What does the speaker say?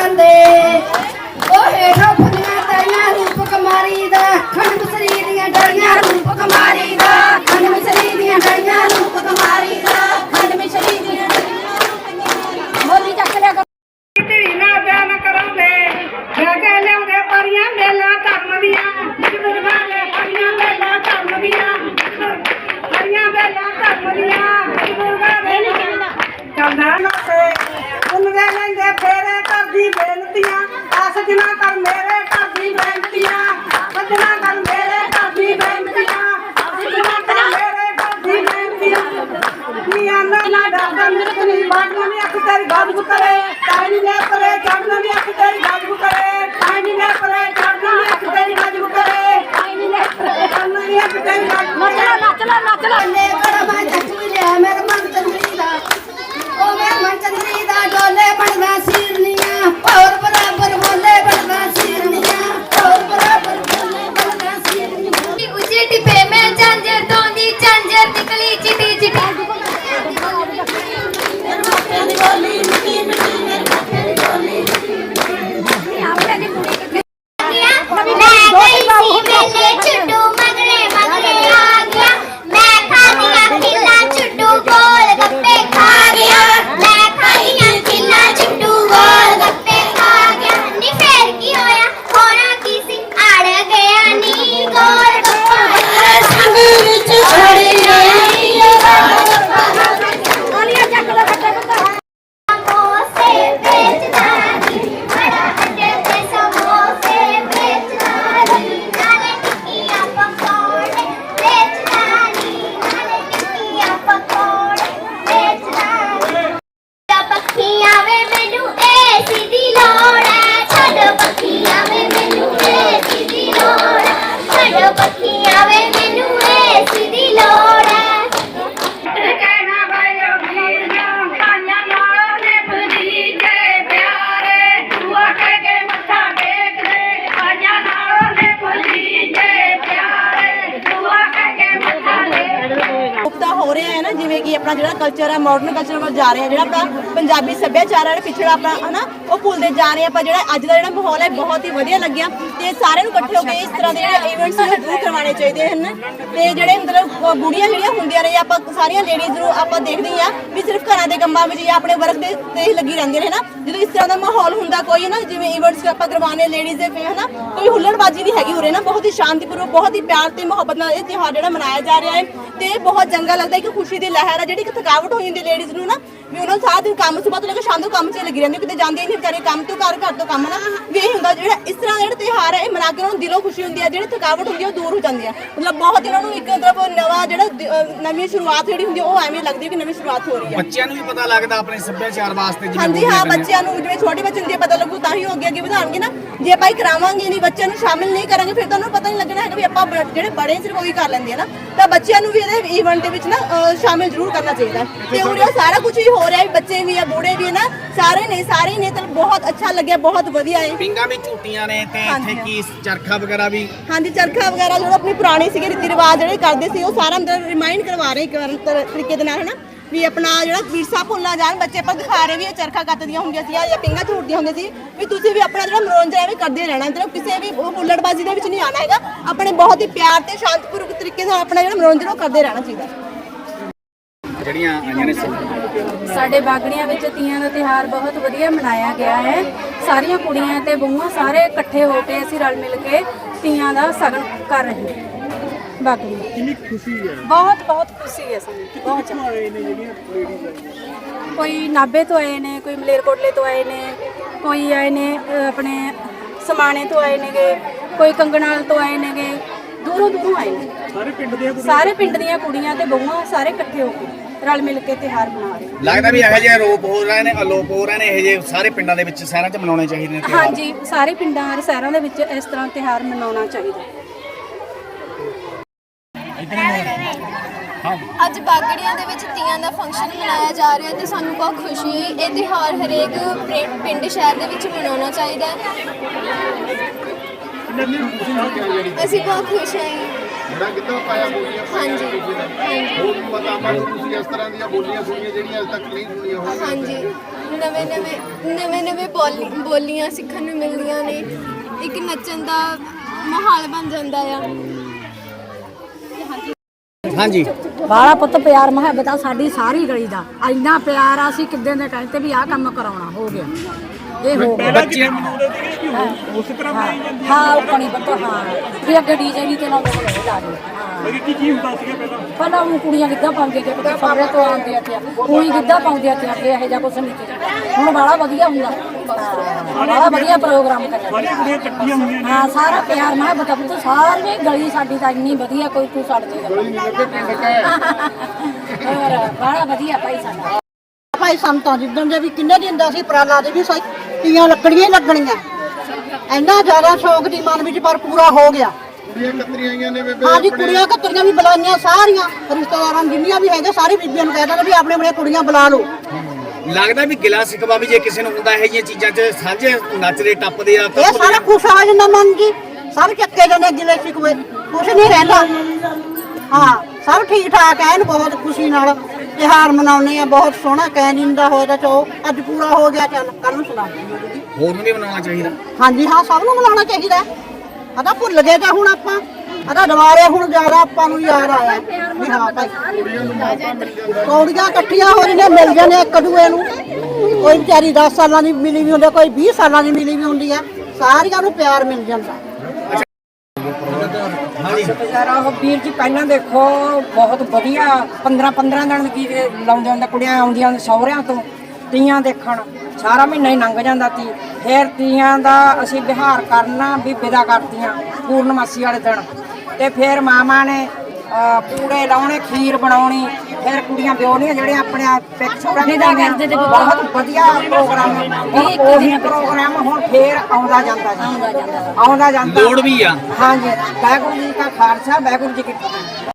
ਜਾਂਦੇ ਉਹ ਹੇਠੋਂ ਫੁੱਲੀਆਂ ਤਰੀਆਂ ਰੂਪ ਕੁਮਾਰੀ ਦਾ ਖੰਡ ਬਸਰੀ ਦੀਆਂ ਡੜੀਆਂ ਰੂਪ ਕੁਮਾਰੀ ਦਾ। ਖੰਡ ਬਸਰੀ ਦੀਆਂ ਡੜੀਆਂ ਰੂਪ ਕੁਮਾਰੀ ਦਾ ਖੰਡ ਬਸਰੀ ਦੀਆਂ ਮੋਲੀ ਚੱਕ ਲਿਆ। ਧੀ ਨਾ ਬਿਆਨ ਕਰਾਉਂਦੇ ਲੈ ਕੇ ਲਿਆਉਂਦੇ ਪਰੀਆਂ ਮੇਲਾ ਧਰਮ ਦੀਆਂ। ਜਿਗਰਵਾ ਲੈ ਪਰੀਆਂ ਮੇਲਾ ਧਰਮ ਦੀਆਂ। ਪਰੀਆਂ ਮੇਲਾ ਧਰਮ ਦੀਆਂ। ਜਿਗਰਵਾ ਲੈ ਚੰਦਾ ਨਾ ਤੇ। ਉਹਨੇ ਲੈਂਦੇ ਫੇਰੇ। ਕਰਦੀ ਬੇਨਤੀਆਂ ਆਸ ਜਨਾ ਕਰ ਮੇਰੇ ਕਰਦੀ ਬੇਨਤੀਆਂ ਸਜਣਾ ਕਰ ਮੇਰੇ ਕਰਦੀ ਬੇਨਤੀਆਂ ਸਜਣਾ ਕਰ ਮੇਰੇ ਕਰਦੀ ਬੇਨਤੀਆਂ ਨੀਆਂ ਨਾ ਨਾ ਡਾਂਗਾ ਮਿਰਕ ਨਹੀਂ ਬਾਟਣਾ ਨਹੀਂ ਅੱਖ ਤੇਰੀ ਗਾਜੂ ਕਰੇ ਟਾਈਨੀ ਲੈ ਪਰੇ ਚੜਨਾ ਨਹੀਂ ਅੱਖ ਤੇਰੀ ਗਾਜੂ ਕਰੇ ਟਾਈਨੀ ਲੈ ਪਰੇ ਚੜਨਾ ਨਹੀਂ ਅੱਖ ਤੇਰੀ ਗਾਜੂ ਕਰੇ ਟਾਈਨੀ ਲੈ ਪਰੇ ਚੜਨਾ ਨਹੀਂ ਅੱਖ ਤੇਰੀ ਗਾਜੂ ਕਰੇ ਨੱਚ ਲੈ ਨੱਚ ਲੈ ਨੇ ਬੜਾ ਮੁਕਤਾ ਹੋ ਰਿਹਾ ਹੈ ਨਾ ਜਿਵੇਂ ਕਿ ਆਪਣਾ ਜਿਹੜਾ ਕਲਚਰ ਹੈ ਮਾਡਰਨ ਕਲਚਰ ਵੱਲ ਜਾ ਰਹੇ ਆ ਜਿਹੜਾ ਆਪਣਾ ਪੰਜਾਬੀ ਸੱਭਿਆਚਾਰ ਹੈ ਪਿਛੜਾ ਆਪਣਾ ਹਨਾ ਉਹ ਭੁੱਲਦੇ ਜਾ ਰਹੇ ਆ ਪਰ ਜਿਹੜਾ ਅੱਜ ਦਾ ਜਿਹੜਾ ਮਾਹੌਲ ਹੈ ਬਹੁਤ ਹੀ ਵਧੀਆ ਲੱਗਿਆ। ਤੇ ਸਾਰਿਆਂ ਨੂੰ ਇਕੱਠੇ ਹੋ ਕੇ ਇਸ ਤਰ੍ਹਾਂ ਦੇ ਜਿਹੜੇ ਇਵੈਂਟਸ ਨੂੰ ਜ਼ਰੂਰ ਕਰਵਾਉਣੇ ਚਾਹੀਦੇ ਹਨ। ਤੇ ਜਿਹੜੇ ਮਤਲਬ ਅ, ਜਿਹੜੀਆਂ ਹੁੰਦੀਆਂ ਨੇ ਆਪਾਂ ਸਾਰੀਆਂ ਲੇਡੀਜ਼ ਨੂੰ ਆਪਾਂ ਦੇਖਦੇ ਹੀ ਆ ਵੀ ਸਿਰਫ ਘਰਾਂ ਦੇ ਕੰਮਾਂ ਵਿੱਚ ਜਾਂ ਆਪਣੇ ਵਰਕ ਦੇ ਤੇ ਹੀ ਲੱਗੀ ਰਹਿੰਦੀਆਂ ਨੇ ਨਾ ਜਦੋਂ ਇਸ ਤਰ੍ਹਾਂ ਦਾ ਮਾਹੌਲ ਹੁੰਦਾ ਕੋਈ ਨਾ ਜਿਵੇਂ ਇਵੈਂਟਸ ਆਪਾਂ ਕਰਵਾਉਣੇ ਲੇਡੀਜ਼ ਦੇ ਫੇ ਹਨਾ ਕੋਈ ਹੁੱਲੜਬਾਜ਼ੀ ਨਹੀਂ ਹੈਗੀ ਉਰੇ ਨਾ ਬਹੁਤ ਹੀ ਸ਼ਾਂਤੀਪੂਰਵਕ ਬਹੁਤ ਹੀ ਪਿਆਰ ਤੇ ਮੁਹੱਬਤ ਨਾਲ ਇਹ ਤਿਉਹਾਰ ਜਿਹੜਾ ਮਨਾਇਆ ਜਾ ਰਿਹਾ ਹੈ। ਤੇ ਬਹੁਤ ਚੰਗਾ ਲੱਗਦਾ ਹੈ ਕਿ ਖੁਸ਼ੀ ਦੀ ਲਹਿਰ ਹੈ ਜਿਹੜੀ ਕਿ ਥਕਾਵਟ ਹੋ ਜਾਂਦੀ ਲੇਡੀਜ਼ ਨੂੰ ਨਾ ਵੀ ਉਹਨਾਂ ਨੂੰ ਸਾਰਾ ਦਿਨ ਕੰਮ ਸੁਬਾਹ ਤੋਂ ਲੈ ਕੇ ਸ਼ਾਮ ਤੱਕ ਕੰਮ 'ਚ ਲੱਗੀ ਰਹਿੰਦੀ ਕਿਤੇ ਜਾਂਦੀ ਨਹੀਂ ਵਿਚਾਰੇ ਕੰਮ ਤੋਂ ਘਰ ਘਰ ਤੋਂ ਕੰਮ ਨਾ। ਵੀ ਇਹ ਹੁੰਦਾ ਜਿਹੜਾ ਇਸ ਤਰ੍ਹਾਂ ਦਾ ਜਿਹੜਾ ਤਿਉਹਾਰ ਹੈ ਇਹ ਮਨਾ ਕੇ ਉਹਨਾਂ ਨੂੰ ਦਿਲੋਂ ਖੁਸ਼ੀ ਹੁੰਦੀ ਹੈ ਜਿਹੜੀ ਥਕਾਵਟ ਹੁੰਦੀ ਹੈ ਉਹ ਦੂਰ ਹੋ ਜਾਂਦੀ ਹੈ। ਮਤਲਬ ਬਹੁਤ ਇਹਨਾਂ ਨੂੰ ਇੱਕ ਮਤਲਬ ਨਵਾਂ ਜਿਹੜਾ ਦ- ਨਵੀਂ ਸ਼ੁਰੂਆਤ ਜਿਹੜੀ ਹੁੰਦੀ ਹੈ ਉਹ ਐਵੇਂ ਲੱਗਦੀ ਹੈ ਕਿ ਨਵੀਂ ਸ਼ੁਰੂਆਤ ਹੋ ਰਹੀ ਹੈ। ਬੱਚਿਆਂ ਨੂੰ ਵੀ ਪਤਾ ਲੱਗਦਾ ਆਪਣੇ ਸੱਭਿਆਚਾਰ ਵਾਸਤੇ ਜਿਵੇਂ ਹਾਂਜੀ ਹਾਂ। ਬੱਚਿਆਂ ਨੂੰ ਜਿਵੇਂ ਛੋਟੇ ਬੱਚੇ ਹੁੰਦੇ ਆ, ਪਤਾ ਲੱਗੂ ਤਾਂ ਹੀ ਉਹ ਅੱਗੇ ਅੱਗੇ ਵਧਾਉਣਗੇ ਨਾ। ਜੇ ਆਪਾਂ ਇਹ ਕਰਾਵਾਂਗੇ ਨਹੀਂ ਬੱਚਿਆਂ ਨੂੰ ਸ਼ਾਮਿਲ ਨਹੀਂ ਕਰਾਂਗੇ ਫਿਰ ਤਾਂ ਉਹਨੂੰ ਪਤਾ ਨਹੀਂ ਲੱਗਣਾ ਹੈਗਾ ਵੀ ਆਪਾਂ ਬ- ਜਿਹੜੇ ਬੜੇ ਸਿਰਫ ਉਹੀ ਕਰ ਲੈਂਦੇ ਆ ਨਾ। ਤਾਂ ਬੱਚਿਆਂ ਨੂੰ ਵੀ ਇਹਦੇ ਇਵੈਂਟ ਦੇ ਵਿੱਚ ਨਾ ਅਹ, ਸ਼ਾਮਿਲ ਜ਼ਰੂਰ ਕਰਨਾ ਚਾਹੀਦਾ ਹੈ। ਤੇ ਉਰੇ ਸਾਰਾ ਕੁਝ ਹੀ ਹੋ ਰਿਹਾ ਹੈ ਬੱਚੇ ਵੀ ਆ ਬੂੜੇ ਵੀ ਆ ਨਾ ਸਾਰੇ ਨੇ ਸਾਰੇ ਨੇ ਤਾਂ ਬਹੁਤ ਅੱਛਾ ਲੱਗਿਆ ਬਹੁਤ ਵਧੀਆ ਹੈ ਪਿੰਗਾਂ ਵੀ ਝੂਟੀਆਂ ਨੇ ਤੇ ਇੱਥੇ ਕੀ ਚਰਖਾ ਵਗੈਰਾ ਵੀ? ਹਾਂਜੀ ਚਰਖਾ ਵਗੈਰਾ ਜਿਹੜਾ ਆਪਣੀ ਪੁਰਾਣੀ ਸੀਗੇ ਰੀਤੀ ਰਿਵਾਜ ਜਿਹੜੇ ਕਰਦੇ ਸੀ ਉਹ ਸਾਰਾ ਅੰਦਰ ਰਿਮਾਈਂਡ ਕਰਵਾ ਰਹੇ ਤਰ- ਤਰੀਕੇ ਦੇ ਨਾਲ ਹਨਾ? ਵੀ ਆਪਣਾ ਜਿਹੜਾ ਵਿਰਸਾ ਭੁੱਲਣਾ ਜਾਣ ਬੱਚੇ ਪਰ ਦਿਖਾ ਰਹੇ ਵੀ ਇਹ ਚਰਖਾ ਕੱਤਦੀਆਂ ਹੁੰਦੀਆਂ ਸੀ ਜਾਂ ਪਿੰਗਾ ਝੂਟਦੀਆਂ ਹੁੰਦੀਆਂ ਸੀ ਵੀ ਤੁਸੀਂ ਵੀ ਆਪਣਾ ਜਿਹੜਾ ਮਨੋਰੰਜਨ ਐਵੇਂ ਕਰਦੇ ਰਹਿਣਾ ਮਤਲਬ ਕਿਸੇ ਵੀ ਉਹ ਹੁੱਲੜਬਾਜ਼ੀ ਦੇ ਵਿੱਚ ਨਹੀਂ ਆਣਾ ਹੈਗਾ ਆਪਣੇ ਬਹੁਤ ਹੀ ਪਿਆਰ ਤੇ ਸ਼ਾਂਤਪੂਰਵਕ ਤਰੀਕੇ ਨਾਲ ਆਪਣਾ ਜਿਹੜਾ ਮਨੋਰੰਜਨ ਉਹ ਕਰਦੇ ਰਹਿਣਾ ਚਾਹੀਦਾ। ਜਿਹੜੀਆਂ ਆਈਆਂ ਨੇ ਸਾਡੇ ਬਾਗੜੀਆਂ ਵਿੱਚ ਤੀਆਂ ਦਾ ਤਿਹਾਰ ਬਹੁਤ ਵਧੀਆ ਮਨਾਇਆ ਗਿਆ ਹੈ। ਸਾਰੀਆਂ ਕੁੜੀਆਂ ਤੇ ਬਹੂਆਂ ਸਾਰੇ ਇਕੱਠੇ ਹੋ ਕੇ ਅਸੀਂ ਰਲ ਮਿਲ ਕੇ ਤੀਆਂ ਦਾ ਸਗਨ ਕਰ ਰਹੇ ਹਾਂ। ਬਾਗੜੀ ਕਿੰਨੀ ਖੁਸ਼ੀ ਹੈ? ਬਹੁਤ ਬਹੁਤ ਖੁਸ਼ੀ ਹੈ ਸਾਨੂੰ। ਬਹੁਤ ਜ਼ਿਆਦਾ ਕੋਈ ਨਾਭੇ ਤੋਂ ਆਏ ਨੇ ਕੋਈ ਮਲੇਰਕੋਟਲੇ ਤੋਂ ਆਏ ਨੇ ਕੋਈ ਆਏ ਨੇ ਆਪਣੇ ਸਮਾਣੇ ਤੋਂ ਆਏ ਨੇਗੇ ਕੋਈ ਕੰਗਣਾਲ ਤੋਂ ਆਏ ਨੇਗੇ ਦੂਰੋਂ ਦੂਰੋਂ ਆਏ ਨੇ। ਸਾਰੇ ਪਿੰਡ ਦੀਆਂ ਸਾਰੇ ਪਿੰਡ ਦੀਆਂ ਕੁੜੀਆਂ ਤੇ ਬਹੂਆਂ ਸਾਰੇ ਇਕੱਠੇ ਹੋ ਕੇ ਰਲ ਮਿਲ ਕੇ ਤਿਹਾਰ ਮਨਾ ਰਹੇ। ਲੱਗਦਾ ਵੀ ਇਹੋ ਜਿਹੇ ਆਰੋਪ ਹੋ ਰਹੇ ਨੇ ਅਲੋਪ ਹੋ ਰਹੇ ਨੇ ਇਹੋ ਜਿਹੇ ਸਾਰੇ ਪਿੰਡਾਂ ਦੇ ਵਿੱਚ ਸ਼ਹਿਰਾਂ 'ਚ ਮਨਾਉਣੇ ਚਾਹੀਦੇ ਨੇ ਤਿਉਹਾਰ। ਹਾਂਜੀ ਸਾਰੇ ਪਿੰਡਾਂ ਔਰ ਸ਼ਹਿਰਾਂ ਦੇ ਵਿੱਚ ਇਸ ਤਰ੍ਹਾਂ ਤਿਹਾਰ ਮਨਾਉਣਾ ਚਾਹੀਦਾ। ਅੱਜ ਬਾਗੜੀਆਂ ਦੇ ਵਿੱਚ ਤੀਆਂ ਦਾ ਫੰਕਸ਼ਨ ਮਨਾਇਆ ਜਾ ਰਿਹਾ ਤੇ ਸਾਨੂੰ ਬਹੁਤ ਖੁਸ਼ੀ ਹੋਈ। ਇਹ ਤਿਉਹਾਰ ਹਰੇਕ ਪਿੰ- ਪਿੰਡ ਸ਼ਹਿਰ ਦੇ ਵਿੱਚ ਮਨਾਉਣਾ ਚਾਹੀਦਾ ਹੈ। ਅਸੀਂ ਬਹੁਤ ਖੁਸ਼ ਹਾਂ ਬੜਾ ਗਿੱਧਾ ਪਾਇਆ ਬੋਲੀਆਂ ਪਾਈਆਂ ਹਾਂਜੀ। ਹੋਰ ਵੀ ਪਤਾ ਆਪਾਂ ਨੂੰ ਤੁਸੀਂ ਇਸ ਤਰ੍ਹਾਂ ਦੀਆਂ ਬੋਲੀਆਂ ਸੁਣੀਆਂ ਜਿਹੜੀਆਂ ਅੱਜ ਤੱਕ ਨਹੀਂ ਸੁਣੀਆਂ ਹੋਣਗੀਆਂ। ਹਾਂਜੀ। ਨਵੇਂ ਨਵੇਂ ਨਵੇਂ ਨਵੇਂ ਬੋਲੀ ਬੋਲੀਆਂ ਸਿੱਖਣ ਨੂੰ ਮਿਲਦੀਆਂ ਨੇ। ਇੱਕ ਨੱਚਣ ਦਾ ਮਾਹੌਲ ਬਣ ਜਾਂਦਾ ਆ। ਹਾਂਜੀ। ਬਾਲਾ ਪੁੱਤ ਪਿਆਰ ਮੁਹੱਬਤ ਆ ਸਾਡੀ ਸਾਰੀ ਗਲੀ ਦਾ। ਇੰਨਾ ਪਿਆਰ ਆ ਅਸੀਂ ਕਿੱਦਾਂ ਦੇ ਕਹਿੰਦੇ ਵੀ ਆਹ ਕੰਮ ਕਰਾਉਣਾ ਹੋ ਗਿਆ। ਇਹ ਹੋ ਗਿਆ। ਬੱਚੇ ਉਸੇ ਤਰ੍ਹਾਂ ਹਾਂ ਉਹ ਕਣੀ ਪੁੱਤ ਹਾਂ। ਵੀ ਅੱਗੇ ਡੀਜੇ ਨਹੀਂ ਤੇ ਨਾ ਲੋਕ ਨਹੀਂ ਲਾ ਦੇ ਕੀ ਕੀ ਹੁੰਦਾ ਸੀਗਾ ਪਹਿਲਾਂ? ਪਹਿਲਾਂ ਉਹ ਕੁੜੀਆਂ ਗਿੱਧਾ ਪਾਉਂਦੀਆਂ ਤੇ ਕਿਤੇ ਸਭਰੇ ਤੋਂ ਆਉਂਦੀਆਂ ਤੇ ਕੁੜੀ ਗਿੱਧਾ ਪਾਉਂਦੀਆਂ ਤੇ ਅੱਗੇ ਇਹੋ ਜਿਹਾ ਕੁਛ ਨਹੀਂ ਸੀ। ਹੁਣ ਬਾਲਾ ਵਧੀਆ ਹੁੰਦਾ। ਬਾਲਾ ਵਧੀਆ ਪ੍ਰੋਗਰਾਮ ਹੁੰਦੀਆਂ ਹਾਂ ਸਾਰਾ ਪਿਆਰ ਮੈਂ ਬਤਾ ਪੁੱਤ ਸਾਰੀ ਗਲੀ ਸਾਡੀ ਤਾਂ ਇੰਨੀ ਵਧੀਆ ਕੋਈ ਤੂੰ ਛੱਡ ਦੇ। ਹੋਰ ਬਾਲਾ ਵਧੀਆ ਭਾਈ ਸਾਡਾ। ਭਾਈ ਸੰਤਾਂ ਜਿੱਦਣ ਦੇ ਵੀ ਕਿੰਨੇ ਦਿਨ ਦਾ ਸੀ ਪ੍ਰਾਲਾ ਦੇ ਵੀ ਸਹੀ। ਤੀਆਂ ਹੀ ਲੱਗਣੀਆਂ। ਇੰਨਾ ਜ਼ਿਆਦਾ ਸ਼ੌਕ ਦੀ ਮਨ ਵਿੱਚ ਪਰ ਪੂਰਾ ਹੋ ਗਿਆ। ਕੁੜੀਆਂ ਕਤਰੀਆਂ ਆਈਆਂ ਨੇ ਬੇਬੇ ਹਾਂਜੀ ਕੁੜੀਆਂ ਘੱਤਰੀਆਂ ਵੀ ਬੁਲਾਈਆਂ ਸਾਰੀਆਂ। ਰਿਸ਼ਤੇਦਾਰਾਂ ਜਿੰਨੀਆਂ ਵੀ ਹੈਗੇ ਸਾਰੀ ਬੀਬੀਆਂ ਨੂੰ ਕਹਿ ਦਿੰਦੇ ਵੀ ਆਪਣੇ ਆਪਣੇ ਕੁੜੀਆਂ ਬੁਲਾ ਲਓ। ਲੱਗਦਾ ਵੀ ਗਿਲਾ ਸਿਕਵਾ ਵੀ ਜੇ ਕਿਸੇ ਨੂੰ ਹੁੰਦਾ ਇਹ ਜਿਹੀਆਂ ਚੀਜ਼ਾਂ 'ਚ ਸਾਂਝੇ ਨੱਚਦੇ ਟੱਪਦੇ ਆ ਤਾਂ ਇਹ ਸਾਰਾ ਖੁਸ਼ ਆ ਜਾਂਦਾ ਮਨ ਜੀ ਸਭ ਚੱਕੇ ਜਾਂਦੇ ਗਿਲੇ ਸ਼ਿਕਵੇ। ਕੁਛ ਨਹੀਂ ਰਹਿੰਦਾ। ਹਾਂ ਸਭ ਠੀਕ ਠਾਕ ਐਨ ਬਹੁਤ ਖੁਸ਼ੀ ਨਾਲ। ਤਿਉਹਾਰ ਮਨਾਉਂਦੇ ਆ ਬਹੁਤ ਸੋਹਣਾ ਕਹਿ ਨਹੀਂ ਦਾ ਹੋਇਆ ਤਾਂ ਚੋ ਅੱਜ ਪੂਰਾ ਹੋ ਗਿਆ ਚੱਲ ਕੱਲ ਨੂੰ ਸੁਣਾ ਦਿੰਦੇ ਹੋਰ ਨੂੰ ਵੀ ਬਣਾਉਣਾ ਚਾਹੀਦਾ? ਹਾਂਜੀ ਹਾਂ ਸਭ ਨੂੰ ਮਨਾਉਣਾ ਚਾਹੀਦਾ। ਅਦਾ ਭੁੱਲ ਗਏ ਤਾਂ ਹੁਣ ਆਪਾਂ ਅਦਾ ਦੁਬਾਰੇ ਹੁਣ ਜ਼ਿਆਦਾ ਆਪਾਂ ਨੂੰ ਯਾਦ ਆਇਆ ਵੀ ਹਾਂ ਭਾਈ। ਕੌੜੀਆਂ ਇਕੱਠੀਆਂ ਹੋ ਰਹੀਆਂ ਮਿਲ ਜਾਂਦੇ ਇੱਕ ਦੂਏ ਨੂੰ। ਕੋਈ ਵਿਚਾਰੀ 10 ਸਾਲਾਂ ਦੀ ਮਿਲੀ ਵੀ ਹੁੰਦੀ ਕੋਈ 20 ਸਾਲਾਂ ਦੀ ਮਿਲੀ ਵੀ ਹੁੰਦੀ ਆ। ਸਾਰੀਆਂ ਨੂੰ ਪਿਆਰ ਮਿਲ ਜਾਂਦਾ। ਯਾਰ ਉਹ ਵੀਰ ਜੀ, ਪਹਿਲਾਂ ਦੇਖੋ, ਬਹੁਤ ਵਧੀਆ। 15 15 ਦਿਨ ਕੀ ਲਾਉਂਦੇ ਹੁੰਦੇ, ਕੁੜੀਆਂ ਆਉਂਦੀਆਂ ਸਹੁਰਿਆਂ ਤੋਂ, ਤੀਆਂ ਦੇਖਣ। ਸਾਰਾ ਮਹੀਨਾ ਹੀ ਲੰਘ ਜਾਂਦਾ ਤੀ। ਫਿਰ ਤੀਆਂ ਦਾ ਅਸੀਂ ਵਿਹਾਰ ਕਰਨਾ ਵੀ ਵਿਦਾ ਕਰਤੀਆਂ, ਪੂਰਨਮਾਸੀ ਵਾਲੇ ਦਿਨ। ਤੇ ਫਿਰ ਮਾਮਾ ਨੇ ਪੂੜੇ ਲਾਉਣੇ ਖੀਰ ਬਣਾਉਣੀ ਫਿਰ ਕੁੜੀਆਂ ਵਿਆਹੁਣੀਆਂ ਜਿਹੜੇ ਆਪਣੇ ਪਿਕਚਰਾਂ ਦੇ ਬਹੁਤ ਵਧੀਆ ਪ੍ਰੋਗਰਾਮ ਹੁਣ ਉਹੀ ਪ੍ਰੋਗਰਾਮ ਹੁਣ ਫੇਰ ਆਉਂਦਾ ਜਾਂਦਾ ਜੀ। ਆਉਂਦਾ ਜਾਂਦਾ। ਆਉਂਦਾ ਜਾਂਦਾ। ਲੋੜ ਵੀ ਆ। ਹਾਂਜੀ। ਵਾਹਿਗੁਰੂ ਜੀ ਕਾ ਖਾਲਸਾ ਵਾਹਿਗੁਰੂ ਜੀ ਕੀ ਫਤਿਹ।